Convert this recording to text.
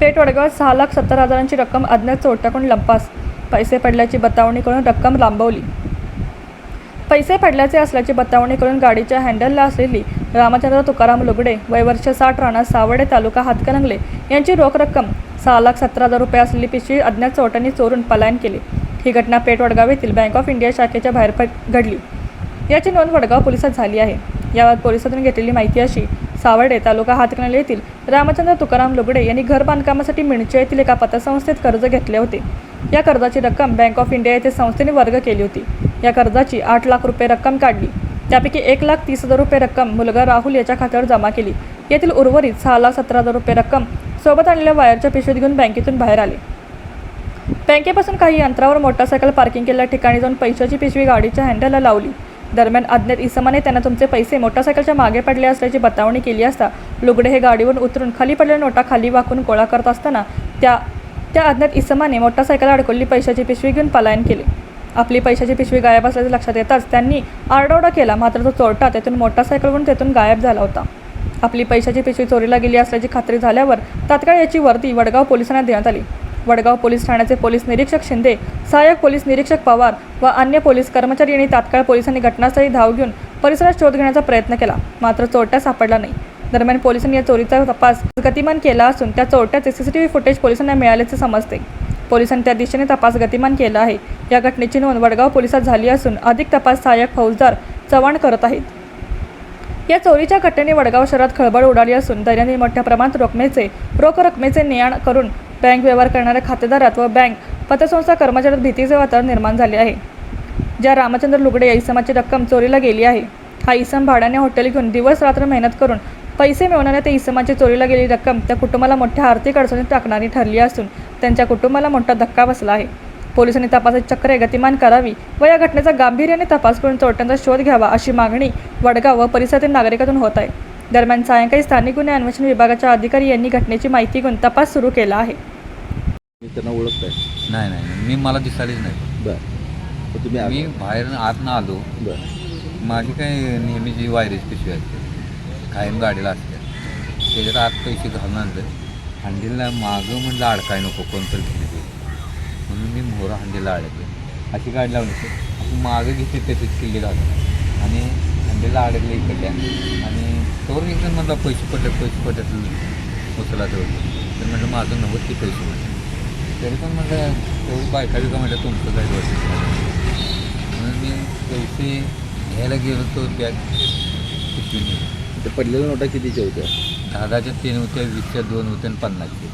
पेठ वडगाव सहा लाख सत्तर हजारांची रक्कम अज्ञात चोरट्याकडून लंपास. पैसे पडल्याची बतावणी करून रक्कम लांबवली. पैसे पडल्याचे असल्याची बतावणी करून गाडीच्या हँडलला असलेली रामचंद्र तुकाराम लुगडे वय वर्ष साठ राणा सावडे तालुका हातकणंगले यांची रोख रक्कम सहा लाख सत्तर हजार रुपये असलेली पिशवी अज्ञात चोरट्यांनी चोरून पलायन केली. ही घटना पेठ वडगाव येथील बँक ऑफ इंडिया शाखेच्या बाहेर घडली. याची नोंद वडगाव पोलिसात झाली आहे. याबाबत पोलिसातून घेतलेली माहिती अशी सावर्डे तालुका हातकणले येथील रामचंद्र तुकाराम लुगडे यांनी घर बांधकामासाठी मिणच्या येथील एका पतसंस्थेत कर्ज घेतले होते. या कर्जाची रक्कम बँक ऑफ इंडिया येथे संस्थेने वर्ग केली होती. या कर्जाची आठ लाख रुपये रक्कम काढली. त्यापैकी एक लाख तीस हजार रुपये रक्कम मुलगा राहुल याच्या खात्यावर जमा केली. येथील उर्वरित सहा लाख सतरा हजार रुपये रक्कम सोबत आणलेल्या वायरच्या पिशवीत घेऊन बँकेतून बाहेर आले. बँकेपासून काही अंतरावर मोटारसायकल पार्किंग केलेल्या ठिकाणी जाऊन पैशाची पिशवी गाडीच्या हँडलला लावली. दरम्यान अज्ञात इसमाने त्यांना तुमचे पैसे मोटारसायकलच्या मागे पडले असल्याची बतावणी केली असता लुगडे हे गाडीवरून उतरून खाली पडलेल्या नोटा खाली वाकून गोळा करत असताना त्या त्या अज्ञात इसमाने मोटारसायकल अडकवली पैशाची पिशवी घेऊन पलायन केले. आपली पैशाची पिशवी गायब असल्याचे लक्षात येताच त्यांनी आरडाओरडा केला. मात्र तो चोरटा तेथून मोटारसायकलवरून तेथून गायब झाला होता. आपली पैशाची पिशवी चोरीला गेली असल्याची खात्री झाल्यावर तात्काळ याची वर्दी वडगाव पोलिसांना देण्यात आली. वडगाव पोलीस ठाण्याचे पोलीस निरीक्षक शिंदे सहाय्यक पोलीस निरीक्षक पवार व अन्य पोलीस कर्मचारी यांनी तात्काळ पोलिसांनी घटनास्थळी धाव घेऊन परिसरात शोध घेण्याचा प्रयत्न केला. मात्र चोरट्या सापडला नाही. दरम्यान पोलिसांनी या चोरीचा तपास गतिमान केला असून त्या चोरट्याचे सीसीटीव्ही फुटेज पोलिसांना मिळाल्याचे समजते. पोलिसांनी त्या दिशेने तपास गतिमान केला आहे. या घटनेची नोंद वडगाव पोलिसात झाली असून अधिक तपास सहाय्यक फौजदार चव्हाण करत आहेत. या चोरीच्या घटनेने वडगाव शहरात खळबळ उडाली असून दैनंदिन मोठ्या प्रमाणात रकमेचे रोख रकमेचे नेआण करून बँक व्यवहार करणाऱ्या खातेदारात व बँक पतसंस्था कर्मचाऱ्यात भीतीचे वातावरण निर्माण झाले आहे. ज्या रामचंद्र लुगडे या इसमाची रक्कम चोरीला गेली आहे हा इसम भाड्याने हॉटेल घेऊन दिवस रात्र मेहनत करून पैसे मिळवणाऱ्या त्या इसमाची चोरीला गेलेली रक्कम त्या कुटुंबाला मोठ्या आर्थिक अडचणीत टाकणारी ठरली असून त्यांच्या कुटुंबाला मोठा धक्का बसला आहे. पोलिसांनी तपासाची चक्रे गतिमान करावी व या घटनेचा गांभीर्याने तपास करून चोरट्यांचा शोध घ्यावा अशी मागणी वडगाव व परिसरातील नागरिकातून होत आहे. दरम्यान सायंकाळी स्थानिक गुन्हे अन्वेषण विभागाच्या अधिकारी यांनी घटनेची माहिती घेऊन तपास सुरू केला आहे. मी त्यांना ओळखताय? नाही नाही नाही. मी मला दिसायलाच नाही. बर. तर तुम्ही मी आला. बाहेर आत आलो. बर. माझी काय नेहमीची वायरेज पिशवी असते कायम गाडीला असते त्याच्यात आत पैसे घालून आणलं. हंडीला मागं म्हणलं अडकाय नको कोणतरी घेतली ते म्हणून मी मोहरा हंडीला अडकले अशी गाडी लावली होती. मागं घेतली त्याच्यात किल्ली घालून. आणि हंडीला अडकले इकडल्या. आणि तोवर एकदम म्हणलं पैसे पडले पैसे पडल्यात उचला तेवढं तर म्हटलं माझं नव्वद ते पैसे म्हटलं तरी पण म्हटलं तेवढी बायका बिका म्हटलं तुमचं काय वाटतं म्हणून मी पैसे घ्यायला गेलो तो बॅग पिशवी ते पडलेल्या नोटा कितीच्या होत्या? दहाच्या तीन होत्या वीसच्या दोन होत्या आणि पन्नासच्या.